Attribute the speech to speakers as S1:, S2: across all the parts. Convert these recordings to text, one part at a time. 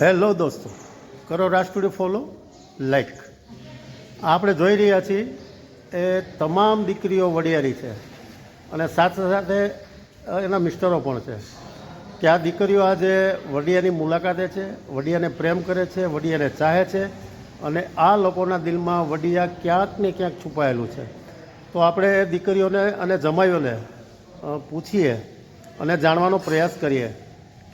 S1: Hello દોસ્તો, કરો રાષ્ટ્રીય ફોલો, લાઈક. આપણે જોઈ રહ્યા છીએ એ તમામ દીકરીઓ વડિયારી છે અને સાથે સાથે એના મિસ્ટરો પણ છે કે આ દીકરીઓ આજે વડિયાની મુલાકાતે છે, વડિયાને પ્રેમ કરે છે, વડિયાને ચાહે છે અને આ લોકોના દિલમાં વડિયા ક્યાંક ને ક્યાંક છુપાયેલું છે. તો આપણે દીકરીઓને અને જમાઈઓને પૂછીએ અને જાણવાનો પ્રયાસ કરીએ.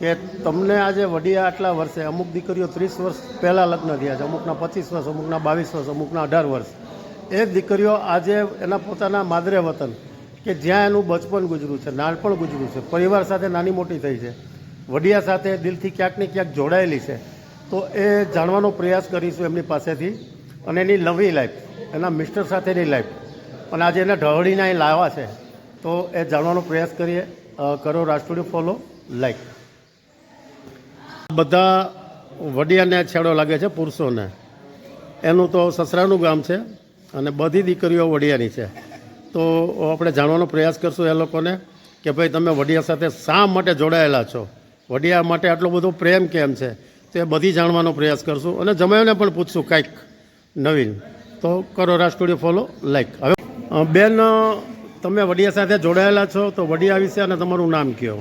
S1: કે તમને આજે વડિયા આટલા વર્ષે, અમુક દીકરીઓ ત્રીસ વર્ષ પહેલાં લગ્ન થયા છે, અમુકના પચીસ વર્ષ, અમુકના બાવીસ વર્ષ, અમુકના અઢાર વર્ષ. એ દીકરીઓ આજે એના પોતાના માદરે વતન, કે જ્યાં એનું બચપન ગુજર્યું છે, નાનપણ ગુજર્યું છે, પરિવાર સાથે નાની મોટી થઈ છે, વડિયા સાથે દિલથી ક્યાંક ને ક્યાંક જોડાયેલી છે, તો એ જાણવાનો પ્રયાસ કરીશું એમની પાસેથી, અને એની નવી લાઈફ, એના મિસ્ટર સાથેની લાઈફ, અને આજે એને ઢળીને અહીં લાવવા છે, તો એ જાણવાનો પ્રયાસ કરીએ. કરો રાષ્ટ્રીય ફોલો, લાઈક. બધા વડિયાને છેડો લાગે છે પુરુષોને. એનું તો સસરાનું ગામ છે અને બધી દીકરીઓ વડિયાની છે. તો આપણે જાણવાનો પ્રયાસ કરશું એ લોકોને કે ભાઈ તમે વડિયા સાથે શા માટે જોડાયેલા છો? વડિયા માટે આટલો બધો પ્રેમ કેમ છે? તો બધી જાણવાનો પ્રયાસ કરશું અને જમાયોને પણ પૂછશું કાંઈક નવીન. તો કરો રાષ્ટ્રીય ફોલો, લાઈક. હવે બેન તમે વડિયા સાથે જોડાયેલા છો તો વડિયા વિશે અને તમારું નામ કયો?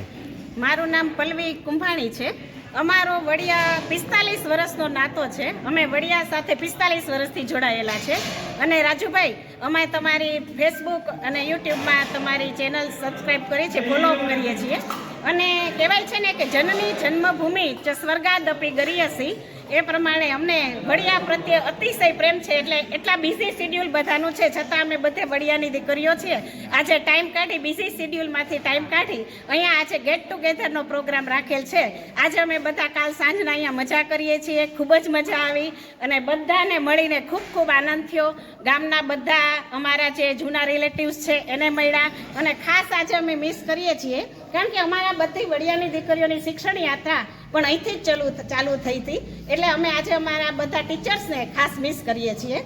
S2: મારું નામ પલ્લવી કુંભાણી છે. અમારો વડિયા પિસ્તાલીસ વર્ષનો નાતો છે. અમે વડિયા સાથે પિસ્તાલીસ વર્ષથી જોડાયેલા છે. અને રાજુભાઈ, અમે તમારી ફેસબુક અને યુટ્યુબમાં તમારી ચેનલ સબસ્ક્રાઈબ કરી છે ફોલો કરીએ છીએ. અને કહેવાય છે ને કે જનની જન્મભૂમિ ચ સ્વર્ગાદપી ગરિયસી. એ પ્રમાણે અમને વડિયા પ્રત્યે અતિશય પ્રેમ છે એટલે એટલા બિઝી શિડ્યુલ બધાનું છે. છતાં અમે બધે વડિયાની દીકરીઓ છીએ. આજે ટાઈમ કાઢી બિઝી શિડ્યુલમાંથી ટાઈમ કાઢી, અહીંયા આજે ગેટ ટુગેધરનો પ્રોગ્રામ રાખેલ છે. આજે અમે બધા કાલ સાંજના અહીંયા મજા કરીએ છીએ. ખૂબ જ મજા આવી અને બધાને મળીને ખૂબ ખૂબ આનંદ થયો. ગામના બધા અમારા જે જૂના રિલેટિવ્સ છે એને મળ્યા અને ખાસ આજે અમે મિસ કરીએ છીએ. કારણ કે અમારા બધી વડિયાની દીકરીઓની શિક્ષણ યાત્રા પણ અહીંથી જ ચાલુ ચાલુ થઈ હતી. એટલે અમે આજે અમારા બધા ટીચર્સને ખાસ મિસ કરીએ છીએ.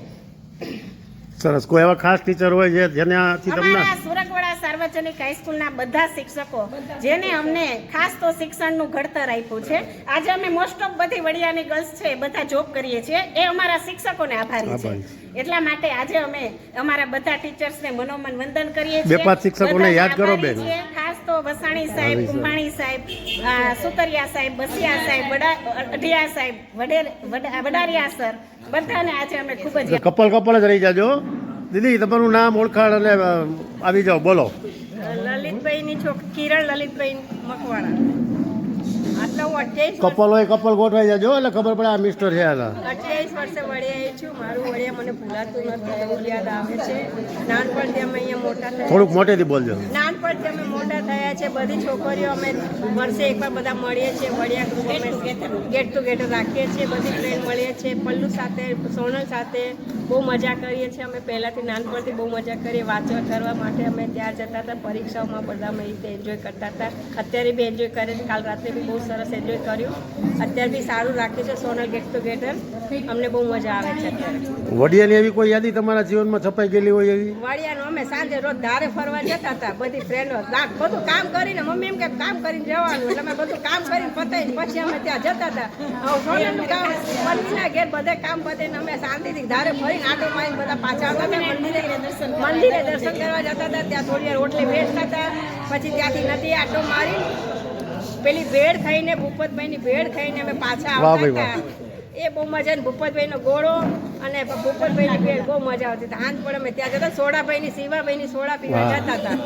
S1: સરસ. કોઈ એવા ખાસ ટીચર હોય જે જેનાથી તમને
S2: અમારા સાર્વજનિક હાઈસ્કૂલના બધા શિક્ષકો જેને અમને ખાસ તો શિક્ષણનું ઘડતર આપ્યું છે. આજે અમે મોસ્ટ ઓફ બધી વડિયાની ગર્લ્સ છે બધા જોબ કરીએ છીએ. એ અમારા શિક્ષકોને આભારી છે. એટલા માટે આજે અમે અમારા બધા ટીચર્સને મનોમન વંદન કરીએ
S1: બે
S2: છીએ.
S1: પાંચ શિક્ષકોને યાદ કરો બેન.
S2: ખાસ તો વસાણી સાહેબ કુંભાણી સાહેબ સુતરિયા સાહેબ બસિયા સાહેબ વડા અઢિયા સાહેબ વડેર વડા- વડારિયા સર બધાને આજે અમે ખૂબ જ
S1: કપલ કપલ જ રહી જાજો. દીદી તમારું નામ ઓળખાણ અને આવી જાઓ બોલો.
S3: લલિતભાઈની છોકરી કિરણ લલિતભાઈ મકવાણા.
S1: કપલ હોય કપલ ગોઠવાઈ જાજો એટલે ખબર પડે આ મિસ્ટર છે આના.
S3: અઠ્યાવીસ વર્ષે વડિયા છું. મારું વડિયા મને ભૂલાતું નથી એવું યાદ આવે છે. નાનપણથી અમે અહીંયા મોટા થયા.
S1: થોડુંક મોટેથી બોલજો.
S3: નાનપણથી અમે મોટા થયા છે. બધી છોકરીઓ અમે વર્ષે એકવાર બધા મળીએ છીએ. વડિયા ગ્રુપ અમે ગેટ ટુગેધર રાખીએ છીએ. બધી ફ્રેન્ડ મળીએ છીએ. પલ્લુ સાથે સોનલ સાથે બહુ મજા કરીએ છીએ. અમે પહેલાંથી નાનપણથી બહુ મજા કરીએ. વાંચવા કરવા માટે અમે ત્યાં જતા હતા. પરીક્ષાઓમાં બધા અમે રીતે એન્જોય કરતા હતા. અત્યારે બી એન્જોય કરે છે. કાલ રાત્રે બી બહુ સરસ એન્જોય કર્યું. અત્યારે બી સારું રાખ્યું છે સોનલ ગેટ ટુગેધર અમને બહુ મજા આવે છે અત્યારે.
S1: વડિયાની એવી કોઈ યાદી તમારા જીવનમાં છપાઈ ગયેલી હોય એવી?
S3: વડિયાનો અમે સાંજે રોજ ધારે ફરવા જતા હતા. બધી ફ્રેન્ડો બધું કામ કરીને મમ્મી એમ કે કામ કરીને જવાનું એટલે અમે બધું કામ કરીને પતાવી પછી અમે ત્યાં જતા હતા. સોનલનું કામ મંદિરના ઘેર બધે કામ પતાવીને અમે શાંતિથી ધારે ફરીને આટો મારીને બધા પાછા આવતા મંદિરે મંદિરે દર્શન કરવા જતા હતા. ત્યાં થોડી વાર રોટલી બેસતા હતા. પછી ત્યાંથી નદી આટો મારી પેલી ભેળ ખાઈને ભૂપતભાઈની ભેળ ખાઈને અમે પાછા આવતા હતા. એ બહુ મજા ને ભૂપતભાઈનો ગોળો અને ભૂપતભાઈની ભેળ બહુ મજા આવતી હતી. પણ અમે ત્યાં જતા સોડાભાઈની શિવાભાઈની સોડા પીવા જતા હતા.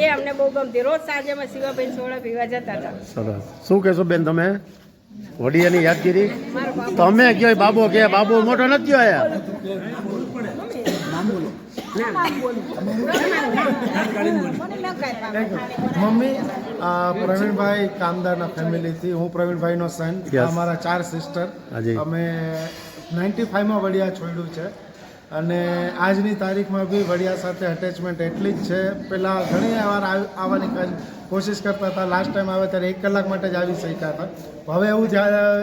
S3: એ અમને બહુ ગમતી. રોજ સાંજે અમે શિવાભાઈની સોડા પીવા જતા હતા.
S1: સરસ. શું કહેશો બેન તમે? વડિયાની યાદગીરી?
S3: બાબુ.
S1: તમે કયો બાબો કે બાબો મોટો નથી આયા
S4: મમ્મી પ્રવીણભાઈ કામદારના ફેમિલીથી હું પ્રવીણભાઈનો સન અમારા ચાર સિસ્ટર. અમે નાઇન્ટી ફાઈવમાં વડિયા છોડ્યું છે. અને આજની તારીખમાં બી વડિયા સાથે અટેચમેન્ટ એટલી જ છે. પહેલાં ઘણી વાર આવ- આવવાની કોશિશ કરતા હતા. લાસ્ટ ટાઈમ આવે ત્યારે એક કલાક માટે જ આવી શક્યા હતા. હવે એવું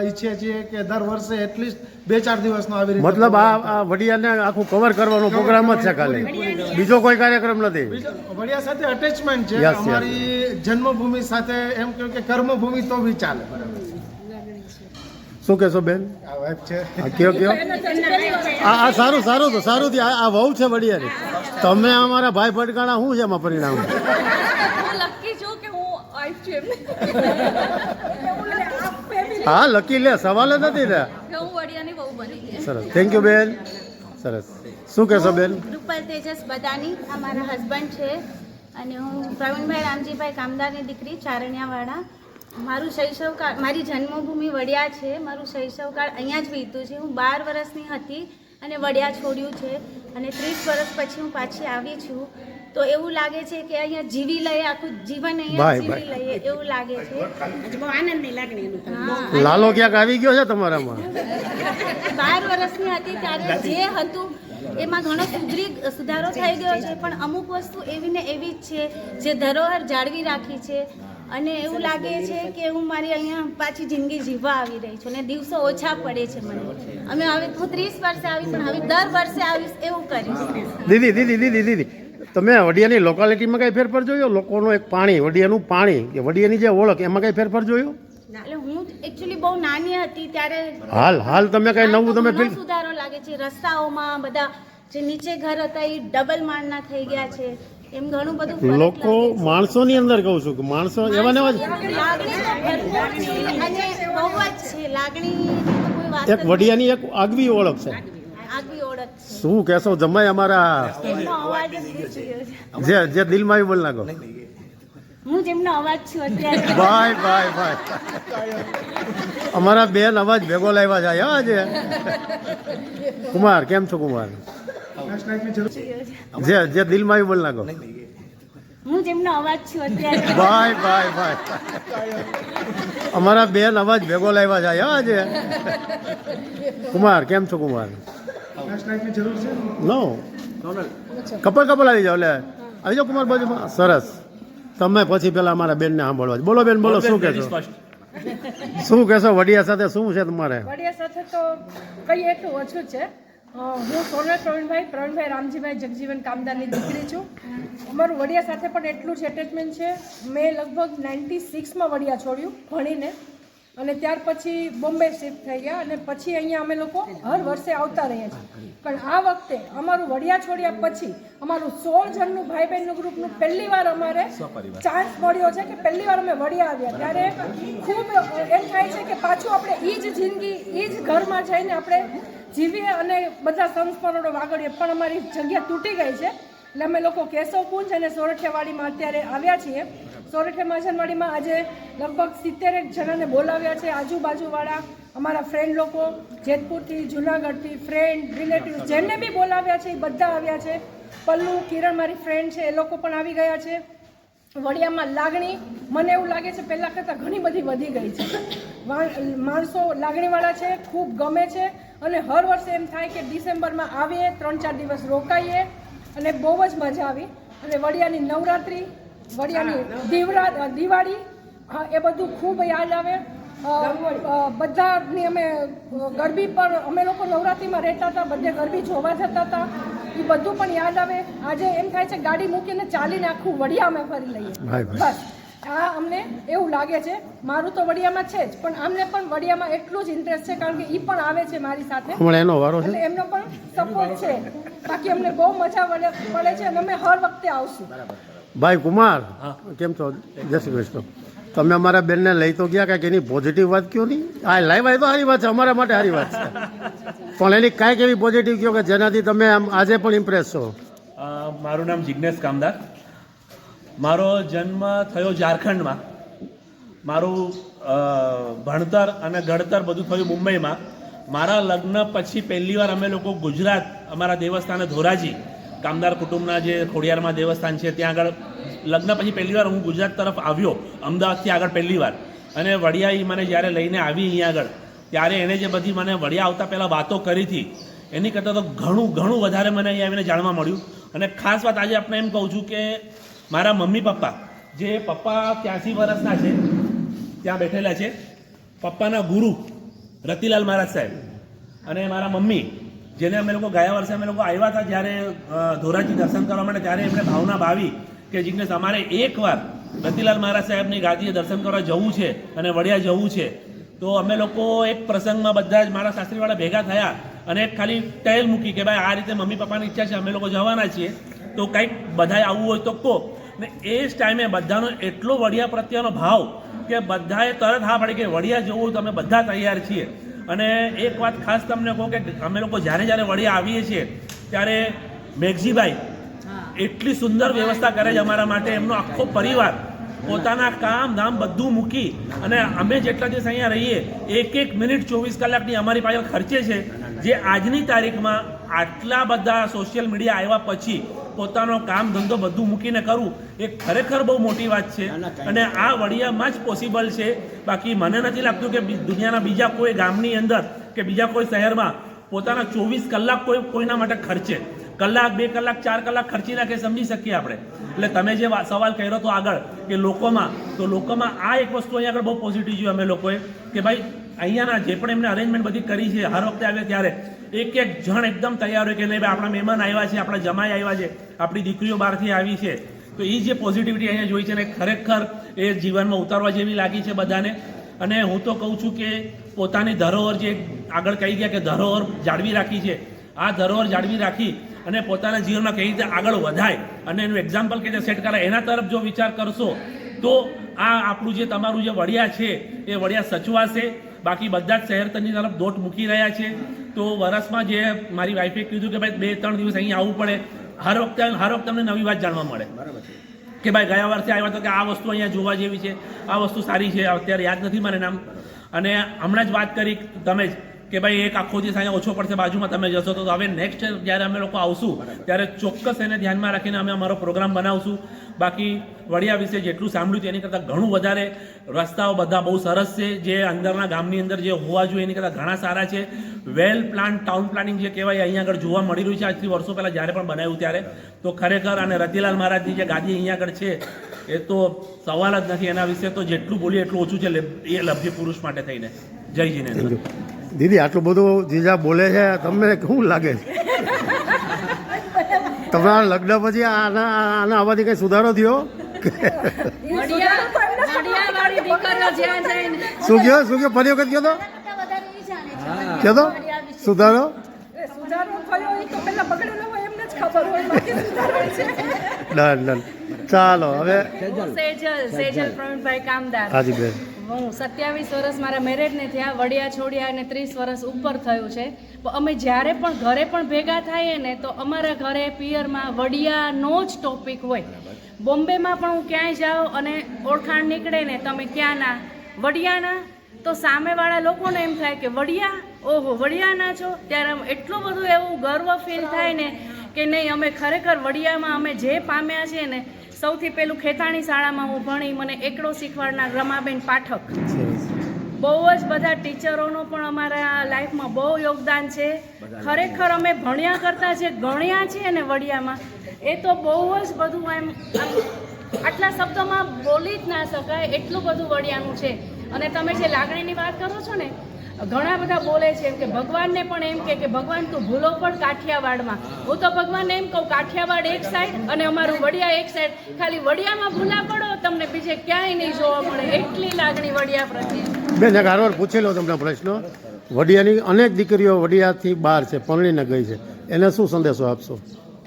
S4: ઈચ્છીએ છીએ કે દર વર્ષે એટલીસ્ટ બે ચાર દિવસનો આવી રીતે
S1: મતલબ આ વડિયાને આખું કવર કરવાનો પ્રોગ્રામ જ છે ખાલી. બીજો કોઈ કાર્યક્રમ નથી.
S4: વડિયા સાથે અટેચમેન્ટ છે. અમારી જન્મભૂમિ સાથે એમ કહ્યું કે કર્મભૂમિ તો બી ચાલે
S1: શું કહેશો બેન?
S4: આ છે.
S1: આ કયો કયો? આ આ સારું સારું તો સારું થી આ વહુ છે વડિયારી. તમે અમારા ભાઈ ભટકાણા શું છે એમાં પરિણામ?
S5: હું લકી છું કે હું વાઇફ છું એમની
S1: હા લકી લે સવાલ જ નથી ને
S5: કે હું વડિયાની બહુ બની ગઈ.
S1: સરસ. થેન્ક યુ બેન. સરસ. શું કહેશો બેન?
S6: રૂપલ તેજસ બદાની આ મારા હસબન્ડ છે. અને હું પ્રવીણભાઈ રામજીભાઈ કામદારની દીકરી ચારણિયાવાળા. મારું શૈશવકાળ મારી જન્મભૂમિ વડિયા છે. મારું શૈશવકાળ અહીંયા જ વીત્યું છે. હું બાર વર્ષની હતી અને વડિયા છોડ્યું છે અને ત્રીસ વર્ષ પછી હું પાછી આવી છું. તો એવું લાગે છે કે અહીંયા જીવી લઈએ આખું જીવન અહીંયા જીવી લઈએ એવું લાગે છે.
S2: બહુ આનંદની લાગણી
S1: લાલો ક્યાંક આવી ગયો છે તમારામાં?
S6: બાર વર્ષની હતી ત્યારે જે હતું એમાં ઘણો સુધરી સુધારો થઈ ગયો છે. પણ અમુક વસ્તુ એવી ને એવી જ છે જે ધરોહર જાળવી રાખી છે. અને એવું લાગે છે કે હું મારી અહીંયા પાછી જિંદગી જીવવા આવી રહી છું અને દિવસો ઓછા પડે છે મને. અમે હવે હું ત્રીસ વર્ષે આવી પણ હવે દર વર્ષે આવીશ એવું કરીશ.
S1: દીદી દીદી દીદી દીદી. તમે વડિયાની લોકાલિટીમાં કઈ ફેરફાર જોયો? લોકોનું એક પાણી વડિયાનું પાણી કે વડિયાની જે ઓળખ એમાં કઈ ફેરફાર જોયો?
S6: એટલે હું એકચ્યુઅલી બહુ નાની હતી ત્યારે
S1: હાલ હાલ તમે કઈ નવું તમે
S6: સુધારો લાગે છે. રસ્તાઓમાં બધા જે નીચે ઘર હતા એ ડબલ માળના થઈ ગયા છે. એમ ઘણું બધું
S1: લોકો. માણસોની અંદર કહું છું કે માણસો એવા નેવા જ એક વડિયાની એક આગવી ઓળખ છે. શું કહેશો જમાય અમારા
S6: જ
S1: જે દિલમાં બોલ નાખો
S6: હું જેમનો અવાજ છું અત્યારે.
S1: ભાઈ ભાઈ ભાઈ. અમારા બેન અવાજ ભેગો લાવ્યા છે. હા આજે કુમાર કેમ છો કુમાર? જે જે દિલમાં આવ્યું બોલ નાખો
S6: હું જેમનો અવાજ છું અત્યારે.
S1: ભાઈ ભાઈ ભાઈ. અમારા બેન અવાજ ભેગો લાવ્યા છે. હા આજે. કુમાર કેમ છો કુમાર?
S4: છે?
S1: નો કપલ કપલ આવી જાઓ લે. આવી જાઓ કુમાર બાજુમાં. સરસ. તમે પછી પેલા અમારા બેનને સાંભળવા છે. બોલો બેન બોલો શું કહેશો? શું કહેશો? વડિયા સાથે શું છે તમારે?
S7: વડિયા સાથે તો કઈ એટલું ઓછું છે. હું સોનલ પ્રવીણભાઈ પ્રવીણભાઈ રામજીભાઈ જગજીવન કામદારની દીકરી છું. અમારું વડિયા સાથે પણ એટલું જ એટેચમેન્ટ છે. મેં લગભગ નાઇન્ટી સિક્સમાં વડિયા છોડ્યું ભણીને. અને ત્યાર પછી બોમ્બે શિફ્ટ થઈ ગયા અને પછી અહીંયા અમે લોકો હર વર્ષે આવતા રહીએ છીએ. પણ આ વખતે અમારું વડિયા છોડ્યા પછી અમારું સોળ જણનું ભાઈ બહેનનું ગ્રુપનું પહેલી વાર અમારે ચાન્સ મળ્યો છે કે પહેલી વાર અમે વડિયા આવ્યા. ત્યારે ખૂબ એમ થાય છે કે પાછું આપણે એ જ જિંદગી એ જ ઘરમાં જઈને આપણે જીવીએ અને બધા સંસ્મરણો વાગડીએ પણ અમારી જગ્યા તૂટી ગઈ છે. એટલે અમે લોકો કેશવકુંજ અને સોરઠિયાવાડીમાં અત્યારે આવ્યા છીએ. સોરઠિયા મહાજનવાડીમાં આજે લગભગ સિત્તેરેક જણાને બોલાવ્યા છે. આજુબાજુવાળા, અમારા ફ્રેન્ડ લોકો, જેતપુરથી, જુનાગઢથી ફ્રેન્ડ રિલેટિવ જેમને બી બોલાવ્યા છે, એ બધા આવ્યા છે. પલ્લુ, કિરણ મારી ફ્રેન્ડ છે, એ લોકો પણ આવી ગયા છે. વડિયામાં લાગણી મને એવું લાગે છે પહેલાં કરતાં ઘણી બધી વધી ગઈ છે. માણસો લાગણીવાળા છે ખૂબ ગમે છે અને હર વર્ષે એમ થાય કે ડિસેમ્બરમાં આવીએ ત્રણ ચાર દિવસ રોકાઈએ અને બહુ જ મજા આવી. અને વડિયાની નવરાત્રિ વડિયાની દીવરા દિવાળી હા એ બધું ખૂબ યાદ આવે. બધાની અમે ગરબી પર અમે લોકો નવરાત્રિમાં રહેતા હતા બધે ગરબી જોવા જતા હતા. એ બધું પણ યાદ આવે. આજે એમ થાય છે ગાડી મૂકીને ચાલીને આખું વડિયા અમે ફરી લઈએ. બસ. આ અમને એવું લાગે છે મારું તો વડિયામાં છે જ પણ આમને પણ વડિયામાં એટલું જ ઇન્ટરેસ્ટ છે કારણ કે એ પણ આવે છે મારી સાથે.
S1: હમણાં એનો વારો છે?
S7: એટલે એમનો પણ સપોર્ટ છે. બાકી અમને બહુ મજા પડે છે અને અમે હર વખતે આવશું.
S1: ભાઈ કુમાર કેમ છો? જય શ્રી કૃષ્ણ. તમે અમારા બેનને લઈ તો ગયા કાંઈક એની પોઝિટિવ વાત કયો નહીં? આ લાઈવ આવી તો સારી વાત છે, અમારા માટે સારી વાત છે. પણ એની કાંઈક એવી પોઝિટિવ કયો કે જેનાથી તમે આમ આજે પણ ઇમ્પ્રેસ છો?
S8: મારું નામ જિજ્ઞેશ કામદાર. મારો જન્મ થયો ઝારખંડમાં. મારું ભણતર અને ઘડતર બધું થયું મુંબઈમાં. મારા લગ્ન પછી પહેલી વાર અમે લોકો ગુજરાત, અમારા દેવસ્થાને ધોરાજી, કામદાર કુટુંબના જે ખોડિયારમાં દેવસ્થાન છે, ત્યાં આગળ લગ્ન પછી પહેલી વાર હું ગુજરાત તરફ આવ્યો, અમદાવાદથી આગળ પહેલી વાર. અને વડિયાઈ મને જ્યારે લઈને આવી અહીંયા આગળ, ત્યારે એણે જે બધી મને વડિયા આવતા પહેલાં વાતો કરી હતી, એની કરતાં તો ઘણું ઘણું વધારે મને અહીંયા આવીને જાણવા મળ્યું. અને ખાસ વાત આજે આપણે એમ કહું છું કે મારા મમ્મી પપ્પા, જે પપ્પા ત્યાંસી વર્ષના છે, ત્યાં બેઠેલા છે, પપ્પાના ગુરુ રતિલાલ મહારાજ સાહેબ. અને મારા મમ્મી, જેને અમે લોકો ગયા વર્ષે અમે લોકો આવ્યા હતા જ્યારે ધોરાજી દર્શન કરવા માટે, ત્યારે એમને ભાવના ભાવી કે જિજ્ઞેશ, અમારે એકવાર રતિલાલ મહારાજ સાહેબની ગાદીએ દર્શન કરવા જવું છે અને વડિયા જવું છે. તો તો અમે લોકો એક પ્રસંગમાં બધા જ મારા શાસ્ત્રીવાળા ભેગા થયા અને એક ખાલી ટેલ મૂકી કે ભાઈ આ રીતે મમ્મી પપ્પાની ઈચ્છા છે, અમે લોકો જવાના છીએ. તો કંઈક બધાએ આવવું હોય તો કહો. ને એ જ ટાઈમે બધાનો એટલો વડિયા પ્રત્યેનો ભાવ કે બધાએ તરત હા પડે કે વડિયા જવું તો અમે બધા તૈયાર છીએ. અને એક વાત ખાસ તમને કહું કે અમે લોકો જ્યારે જ્યારે વડિયા આવીએ છીએ, ત્યારે મેઘજીભાઈ એટલી સુંદર વ્યવસ્થા કરે છે અમારા માટે એમનો આખો પરિવાર. પોતાના કામ ધામ બધું મૂકી અને અમે જેટલા દિવસ અહીંયા રહીએ એક એક મિનિટ ચોવીસ કલાકની અમારી પાસે ખર્ચે છે. જે આજની તારીખમાં આટલા બધા સોશિયલ મીડિયા આવ્યા પછી પોતાનો કામ ધંધો બધું મૂકીને કરવું એ ખરેખર બહુ મોટી વાત છે. અને આ વડિયામાં જ પોસિબલ છે. બાકી મને નથી લાગતું કે દુનિયાના બીજા કોઈ ગામની અંદર કે બીજા કોઈ શહેરમાં પોતાના ચોવીસ કલાક કોઈ કોઈના માટે ખર્ચે. કલાક, બે કલાક, ચાર કલાક ખર્ચી નાખે સમજી શકીએ આપણે. એટલે તમે જે સવાલ કર્યો હતો આગળ કે લોકોમાં, તો લોકોમાં આ એક વસ્તુ અહીંયા આગળ બહુ પોઝિટિવ જોયું અમે લોકોએ કે ભાઈ, અહીંયાના જે પણ એમને અરેન્જમેન્ટ બધી કરી છે, હર વખતે આવે ત્યારે, એક એક જણ એકદમ તૈયાર હોય કે નહીં, ભાઈ, આપણા મહેમાન આવ્યા છે, આપણા જમાઈ આવ્યા છે, આપણી દીકરીઓ બહારથી આવી છે. તો એ જે પોઝિટિવિટી અહીંયા જોઈ છે ને, ખરેખર એ જીવનમાં ઉતારવા જેવી લાગી છે બધાને. અને હું તો કહું છું કે પોતાની ધરોહર જે આગળ કહી ગયા કે ધરોહર જાળવી રાખી છે. આ ધરોહર જાળવી રાખી અને પોતાના જીવનમાં કઈ રીતે આગળ વધાય અને એનું એક્ઝામ્પલ કે સેટ કરાય એના તરફ જો વિચાર કરશો તો આ આપણું જે તમારું જે વડિયા છે એ વડિયા સચવાશે. બાકી બધા જ શહેર તરની તરફ દોટ મૂકી રહ્યા છે. તો વરસમાં જે મારી વાઈફે કીધું કે ભાઈ બે ત્રણ દિવસ અહીં આવવું પડે. હર વખતે હર વખતે અમને નવી વાત જાણવા મળે. કે ભાઈ ગયા વર્ષે આવ્યા તો કે આ વસ્તુ અહીંયા જોવા જેવી છે આ વસ્તુ સારી છે અત્યારે યાદ નથી મને નામ. અને હમણાં જ વાત કરી તમે જ. કે ભાઈ એક આખો દિવસ અહીંયા ઓછો પડશે બાજુમાં તમે જશો તો હવે નેક્સ્ટ જ્યારે અમે લોકો આવશું ત્યારે ચોક્કસ એને ધ્યાનમાં રાખીને અમે અમારો પ્રોગ્રામ બનાવશું. બાકી વડિયા વિશે જેટલું સાંભળ્યું છે એની કરતાં ઘણું વધારે રસ્તાઓ બધા બહુ સરસ છે. જે અંદરના ગામની અંદર જે હોવા જોઈએ એની કરતાં ઘણા સારા છે. વેલ પ્લાન ટાઉન પ્લાનિંગ જે કહેવાય અહીંયા આગળ જોવા મળી રહ્યું છે. આજથી વર્ષો પહેલાં જ્યારે પણ બનાવ્યું ત્યારે. તો ખરેખર અને રતિલાલ મહારાજની જે ગાદી અહીંયા આગળ છે એ તો સવાલ જ નથી. એના વિશે તો જેટલું બોલીએ એટલું ઓછું છે એ લભ્ય પુરુષ માટે થઈને. જય જીનેન્દ્ર.
S1: દીદી આટલું બધું જીજા બોલે છે તમને શું લાગે છે? તમારા લગ્ન પછી આના આના આવાથી કઈ સુધારો થયો? શું કયો શું કયો ફરી વખત કયો તો? કયો તો? સુધારો?
S7: એ સુધારો થયો એ તો પેલા બગડેલો હોય એમને જ ખબર હોય બાકી સુધારો છે.
S1: Done done. ચાલો હવે
S9: સેજલ સેજલ પ્રવીણભાઈ કામદાર.
S1: હાજી બેન.
S9: હું સત્યાવીસ વર્ષ મારા મેરેજને થયા વડિયા છોડ્યા અને ત્રીસ વર્ષ ઉપર થયું છે. પણ અમે જ્યારે પણ ઘરે પણ ભેગા થઈએ ને તો અમારા ઘરે પિયરમાં વડિયાનો જ ટોપિક હોય. બોમ્બેમાં પણ હું ક્યાંય જાઉં અને ઓળખાણ નીકળે ને તમે ક્યાંના? વડિયાના? તો સામેવાળા લોકોને એમ થાય કે વડિયા? ઓહો વડિયાના છો? ત્યારે એટલું બધું એવું ગર્વ ફીલ થાય ને કે નહીં અમે ખરેખર વડિયામાં અમે જે પામ્યા છીએ ને સૌથી પહેલું ખેતાણી શાળામાં હું ભણી મને એકડો શીખવાડનાર રમાબેન પાઠક. બહુ જ બધા ટીચરોનો પણ અમારા લાઈફમાં બહુ યોગદાન છે. ખરેખર અમે ભણ્યા કરતાં જે ગણ્યા છીએ ને વડિયામાં. એ તો બહુ જ બધું એમ આટલા શબ્દોમાં બોલી જ ના શકાય એટલું બધું વડિયાનું છે. અને તમે જે લાગણીની વાત કરો છો ને ઘણા બધા બોલે છે એમ કે ભગવાનને પણ એમ કે કે ભગવાન તું ભૂલો પણ કાઠિયાવાડમાં. હું તો ભગવાનને એમ કહું કાઠિયાવાડ એક સાઈડ અને અમારું વડિયા એક સાઈડ ખાલી વડિયામાં ભૂલા પડો તમને બીજે ક્યાંય નહીં જોવા મળે. એટલી લાગણી વડિયા પ્રત્યે.
S1: બેન એક હારવાર પૂછેલો તમને પ્રશ્ન. વડિયાની અનેક દીકરીઓ વડિયાથી બહાર છે પરણીને ગઈ છે. એને શું સંદેશો આપશો?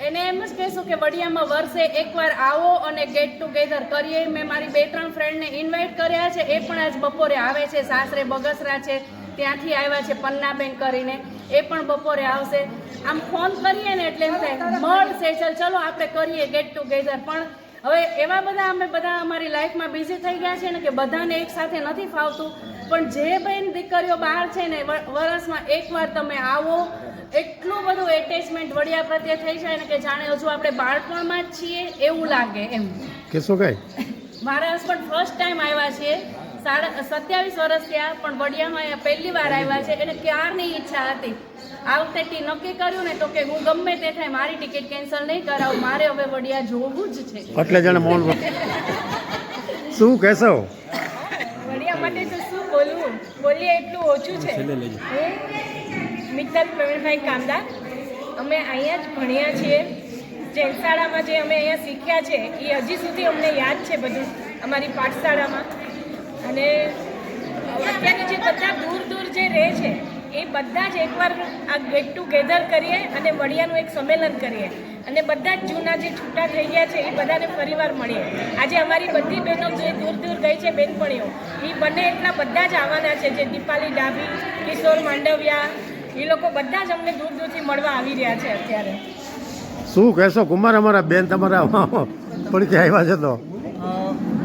S9: એને એમ જ કહેશું કે વડિયામાં વર્ષે એકવાર આવો અને ગેટ ટુગેધર કરીએ. મેં મારી બે ત્રણ ફ્રેન્ડને ઇન્વાઇટ કર્યા છે. એ પણ આજ બપોરે આવે છે સાસરે બગસરા છે. ત્યાંથી આવ્યા છે પન્નાબેન કરીને. એ પણ બપોરે આવશે. આમ ફોન કરીએ ને એટલે એમ થાય મળ સેચલ ચલો આપણે કરીએ ગેટ ટુગેધર પણ હવે એવા બધા અમે બધા અમારી લાઈફમાં બિઝી થઈ ગયા છે ને કે બધાને એકસાથે નથી ફાવતું. પણ જે બેન દીકરીઓ બહાર છે ને વર્ષમાં એકવાર તમે આવો એટલું બધું એટેચમેન્ટ વડિયા પ્રત્યે થઈ જાય ને કે જાણે હજુ આપણે બાળપણમાં જ છીએ એવું લાગે એમ.
S1: કેશો કઈ
S9: મારા હસબન્ડ ફર્સ્ટ ટાઈમ આવ્યા છે સાડા સત્યાવીસ વર્ષ થયા પણ વડિયામાં અહીંયા પહેલી વાર આવ્યા છે. એને ક્યારની ઈચ્છા હતી? આ વખતે ટી નક્કી કર્યું ને તો કે હું ગમે તે થાય મારી ટિકિટ કેન્સલ નહીં કરાવું. મારે હવે વડિયા જોવું જ છે.
S1: એટલે જણે મૌન શું કહેશો?
S7: વડિયા માટે તો શું બોલવું? બોલીએ એટલું ઓછું છે. મિત્તલ પ્રવીણભાઈ કામદાર. અમે અહીંયા જ ભણ્યા છીએ. જે શાળામાં જે અમે અહીંયા શીખ્યા છે એ હજી સુધી અમને યાદ છે બધું અમારી પાઠશાળામાં. અને અત્યારે જે બધા બધા જ એકવાર આ ગેટ ટુગેધર કરીએ અને વડિયાનું એક સંમેલન કરીએ. અને બધા જ જૂના જે છૂટા થઈ ગયા છે, એ બધાને ફરીવાર મળીએ. આજે અમારી બધી બહેનો જે દૂર દૂર ગઈ છે બેનપણીઓ, એ બંને એટલા બધા જ આવવાના છે જે દીપાલી, ડાભી, કિશોર, માંડવિયા, એ લોકો બધા જ અમને દૂર દૂરથી મળવા આવી રહ્યા છે અત્યારે.
S1: શું કહેશો? કુમાર, અમારા બેન તમારા પડખે આવ્યા છે તો.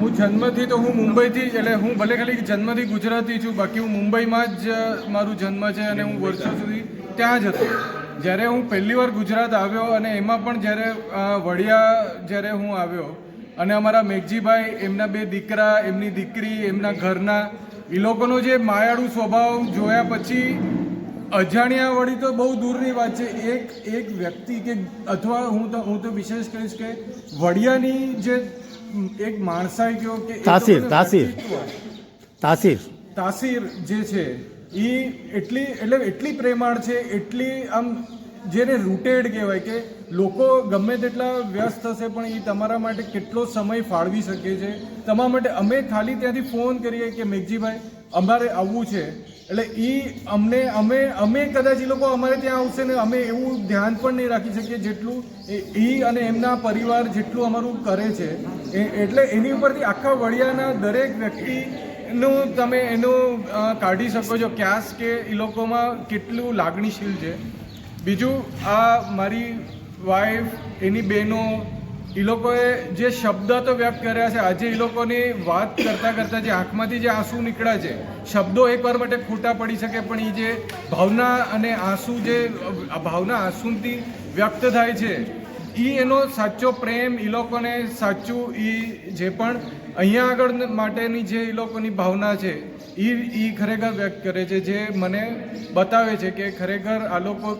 S10: હું જન્મથી તો હું મુંબઈથી જ એટલે હું ભલે ખાલી જન્મથી ગુજરાતી છું બાકી હું મુંબઈમાં જ મારું જન્મ છે અને હું વર્ષો સુધી ત્યાં જ હતો. જ્યારે હું પહેલી વાર ગુજરાત આવ્યો અને એમાં પણ જ્યારે વડિયા જ્યારે હું આવ્યો અને અમારા મેઘજીભાઈ એમના બે દીકરા એમની દીકરી એમના ઘરના એ લોકોનો જે માયાળુ સ્વભાવ જોયા પછી અજાણ્યા વળી તો બહુ દૂરની વાત છે. એક એક વ્યક્તિ કે અથવા હું તો હું તો વિશેષ કહીશ કે વડિયાની જે એક માણસાઈ કયો કે
S1: તાસીર, તાસીર. તાસીર.
S10: તાસીર જે છે એ એટલી એટલે એટલી પ્રેમાળ છે એટલી આમ જેને રૂટેડ કહેવાય કે લોકો ગમે તેટલા વ્યસ્ત થશે પણ એ તમારા માટે કેટલો સમય ફાળવી શકે છે. તમારા માટે અમે ખાલી ત્યાંથી ફોન કરીએ કે મેઘજીભાઈ અમારે આવવું છે. એટલે એ અમને, અમે અમે કદાચ એ લોકો અમારે ત્યાં આવશે ને અમે એવું ધ્યાન પણ નહીં રાખી શકીએ જેટલું એ અને એમના પરિવાર જેટલું અમારું કરે છે. એટલે એની ઉપરથી આખા વડિયાના દરેક વ્યક્તિ નું તમે એનું કાઢી શકો છો ક્યાસ કે એ લોકોમાં કેટલું લાગણીશીલ છે. બીજું, આ મારી વાઈફ એની બહેનો એ લોકોએ જે શબ્દ તો વ્યક્ત કર્યા છે, આજે એ લોકોની વાત કરતાં કરતાં જે આંખમાંથી જે આંસુ નીકળ્યા છે, શબ્દો એકવાર માટે ખોટા પડી શકે, પણ એ જે ભાવના અને આંસુ જે ભાવના આંસુથી વ્યક્ત થાય છે એ એનો સાચો પ્રેમ એ લોકોને સાચું એ જે પણ અહીંયા આગળ માટેની જે એ લોકોની ભાવના છે એ એ ખરેખર વ્યક્ત કરે છે, જે મને બતાવે છે કે ખરેખર આ લોકો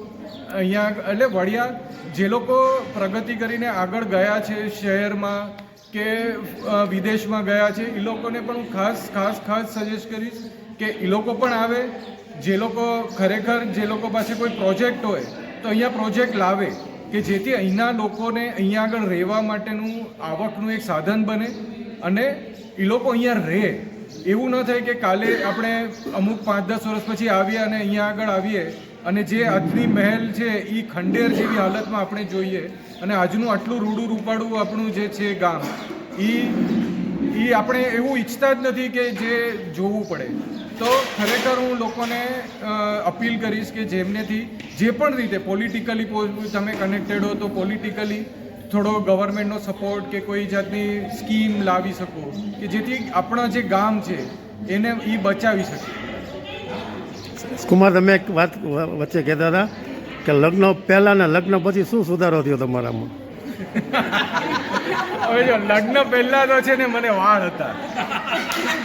S10: અહીંયા એટલે વડિયા, જે લોકો પ્રગતિ કરીને આગળ ગયા છે શહેરમાં કે વિદેશમાં ગયા છે એ લોકોને પણ હું ખાસ ખાસ ખાસ સજેસ્ટ કરીશ કે એ લોકો પણ આવે. જે લોકો ખરેખર, જે લોકો પાસે કોઈ પ્રોજેક્ટ હોય, તો અહીંયા પ્રોજેક્ટ લાવે. કે જેથી અહીંના લોકોને અહીંયા આગળ રહેવા માટેનું આવકનું એક સાધન બને અને એ લોકો અહીંયા રહે. એવું ન થાય કે કાલે આપણે અમુક પાંચ દસ વર્ષ પછી આવીએ અને અહીંયા આગળ આવીએ અને જે આજની મહેલ છે એ ખંડેર જેવી હાલતમાં આપણે જોઈએ અને આજનું આટલું રૂડું રૂપાડું આપણું જે છે ગામ એ એ આપણે એવું ઈચ્છતા જ નથી કે જે જોવું પડે. તો ખરેખર હું લોકોને અપીલ કરીશ કે જેમનેથી જે પણ રીતે પોલિટિકલી તમે કનેક્ટેડ હો તો પોલિટિકલી થોડો ગવર્મેન્ટનો સપોર્ટ કે કોઈ જાતની સ્કીમ લાવી શકો કે જેથી આપણા જે ગામ છે, એને એ બચાવી શકે.
S1: કુમાર તમે એક વાત વચ્ચે કહેતા હતા કે લગ્ન પહેલાં ને લગ્ન પછી શું સુધારો થયો તમારામાં?
S10: હવે જો લગ્ન પહેલા તો છે ને મને વાળ હતા.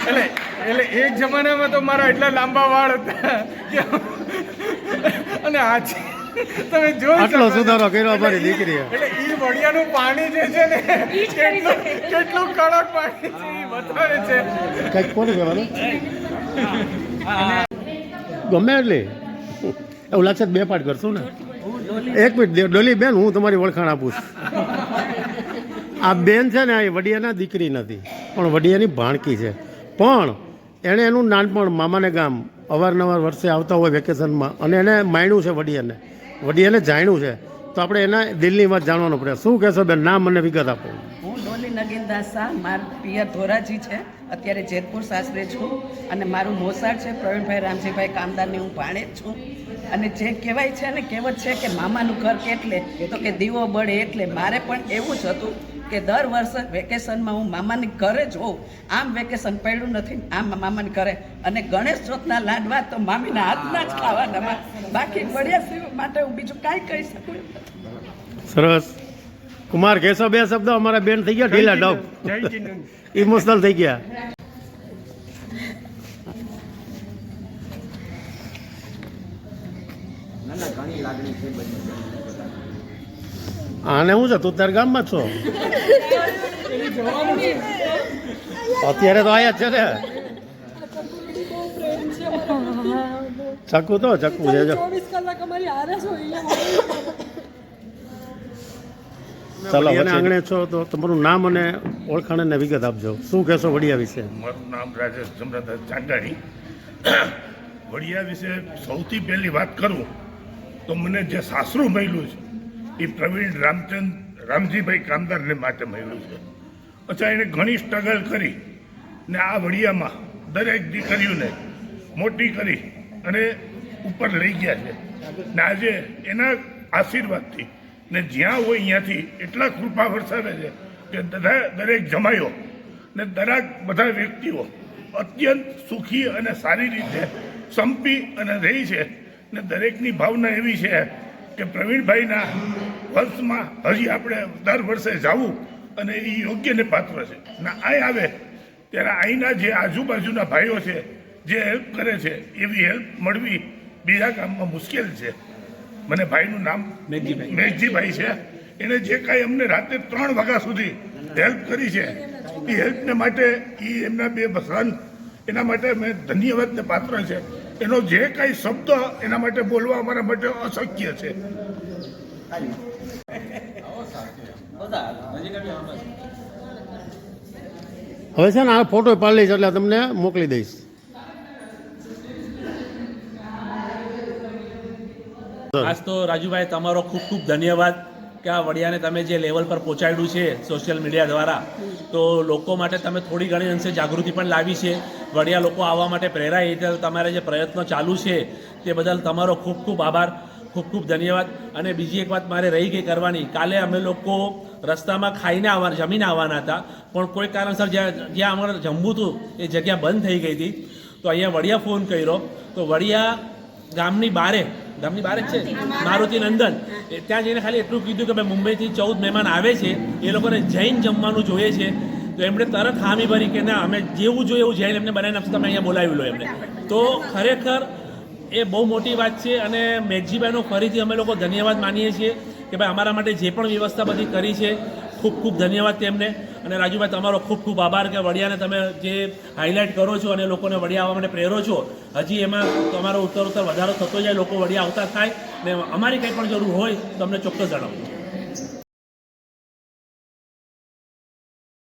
S10: એટલે એટલે એક જમાનામાં તો મારા એટલા લાંબા વાળ હતા કે અને આજે તમે જો
S1: આટલો સુધારો કર્યો અમારી દીકરી.
S10: એટલે ઈ વડિયાનું પાણી જે છે ને કેટલું કેટલું કડક પાણી છે ઈ બતાવે છે.
S1: કંઈક કોને કહેવાનું? ગમે એટલી. એવું લાગશે બે પાઠ કરશું ને. એક મિનિટ ડોલી બેન હું તમારી ઓળખાણ આપું છું. આ બેન છે ને એ વડિયાના દીકરી નથી, પણ વડિયાની ભાણકી છે. પણ એણે એનું નાનપણ મામાને ગામ અવારનવાર વર્ષે આવતા હોય વેકેશનમાં, અને એને માણ્યું છે વડિયાને. વડિયાને જાણ્યું છે. તો આપણે એના દિલની વાત જાણવાનો પડે શું કહેશો બેન? નામ મને વિગત આપો.
S11: નગીનદાસ શાહ મારું પિયર ધોરાજી છે. અત્યારે જેતપુર સાસરે છું અને મારું મોસાળ છે, પ્રવીણભાઈ રામજીભાઈ કામદારની હું ભાણે જ છું. અને જે કહેવાય છે ને, કહેવત છે કે મામાનું ઘર કેટલે? તો કે દીવો બળે એટલે. મારે પણ એવું જ હતું કે દર વર્ષે વેકેશનમાં હું મામાની ઘરે જ હોઉં. આમ વેકેશન પડ્યું નથી, આમ મામાની ઘરે. અને ગણેશ ચોથના લાડવા તો મામીના હાથના જ ખાવાના બાકી બળિયા સિવાય માટે હું બીજું કાંઈ કહી શકું
S1: સરસ. કુમાર કેસો બે શબ્દો અમારા બેન થઈ ગયા ઢીલા ડબ ઇમોશનલ થઈ ગયા. આને હું છે તું તાર ગામમાં જ છો? અત્યારે તો આયા જ છે ને. ચક્કુ તો ચક્કુ છે જો.
S7: ચોવીસ કલાક અમારી
S1: ચાલો આંગણે છો તો તમારું નામ અને ઓળખાણ અને વિગત આપજો. શું કહેશો વડિયા વિશે?
S12: મારું નામ રાજેશ જમરાદાસ ચાંદાણી વડિયા વિશે સૌથી પહેલી વાત કરું તો મને જે સાસરું મળ્યું છે એ પ્રવીણ રામચંદ રામજીભાઈ કામદારને માટે મળ્યું છે. અચ્છા એણે ઘણી સ્ટ્રગલ કરી ને આ વડિયામાં દરેક દીકરીઓને મોટી કરી અને ઉપર લઈ ગયા છે. ને આજે એના આશીર્વાદથી ને જ્યાં હોય અહીંયાથી એટલા કૃપા વરસાવે છે કે બધા દરેક જમાયો ને દરેક બધા વ્યક્તિઓ અત્યંત સુખી અને સારી રીતે સંપી અને રહી છે ને દરેકની ભાવના એવી છે કે પ્રવીણભાઈના વંશમાં હજી આપણે દર વર્ષે જવું અને એ યોગ્યને પાત્ર છે. ને આ આવે ત્યારે અહીંના જે આજુબાજુના ભાઈઓ છે, જે હેલ્પ કરે છે, એવી હેલ્પ મળવી બીજા કામમાં મુશ્કેલ છે. મને ભાઈનું નામ
S8: મેઘજીભાઈ.
S12: છે. એને જે કાંઈ અમને રાતે ત્રણ વાગ્યા સુધી હેલ્પ કરી છે એ હેલ્પને માટે એ એમના બે સન એના માટે મેં ધન્યવાદને પાત્ર છે. એનો જે કાંઈ શબ્દ એના માટે બોલવા અમારા માટે અશક્ય છે.
S1: હવે છે ને આ ફોટો પાડી લઈશ એટલે તમને મોકલી દઈશ.
S8: ખાસ તો રાજુભાઈ, તમારો ખૂબ ખૂબ ધન્યવાદ કે આ વડિયાને તમે જે લેવલ પર પહોંચાડ્યું છે સોશિયલ મીડિયા દ્વારા. તો લોકો માટે તમે થોડી ઘણી અંશે જાગૃતિ પણ લાવી છે. વડિયા લોકો આવવા માટે પ્રેરાય એ તમારા જે પ્રયત્નો ચાલુ છે તે બદલ તમારો ખૂબ ખૂબ આભાર, ખૂબ ખૂબ ધન્યવાદ. અને બીજી એક વાત મારે રહી ગઈ કરવાની. કાલે અમે લોકો રસ્તામાં ખાઈને આવવા, જમીને આવવાના હતા. પણ કોઈ કારણસર જ્યાં જ્યાં અમારે જમવું હતું, એ જગ્યા બંધ થઈ ગઈ હતી. તો અહીંયા વડિયા ફોન કર્યો. તો વડિયા ગામની બારે ગામની બહાર જ છે. મારુતિ નંદન. ત્યાં જઈને ખાલી એટલું કીધું કે ભાઈ મુંબઈથી ચૌદ મહેમાન આવે છે. એ લોકોને જૈન જમવાનું જોઈએ છે. તો એમણે તરત હામી ભરી કે ના, અમે જેવું જોઈએ એવું જૈન એમને બનાવીને આપશે અહીંયા બોલાવી લો એમને. તો ખરેખર એ બહુ મોટી વાત છે અને મેઘજીભાઈનો ફરીથી અમે લોકો ધન્યવાદ માનીએ છીએ કે ભાઈ અમારા માટે જે પણ વ્યવસ્થા બધી કરી છે ખૂબ ખૂબ ધન્યવાદ તેમને. અને રાજુભાઈ, તમારો ખૂબ ખૂબ આભાર કે વડિયાને તમે જે હાઇલાઇટ કરો છો અને લોકોને વડિયા આવવા માટે પ્રેરો છો, હજી એમાં તમારો ઉત્તર ઉત્તર વધારો થતો જાય, લોકો વડિયા આવતા થાય, ને અમારી કંઈ પણ જરૂર હોય તો અમને ચોક્કસ જણાવજો.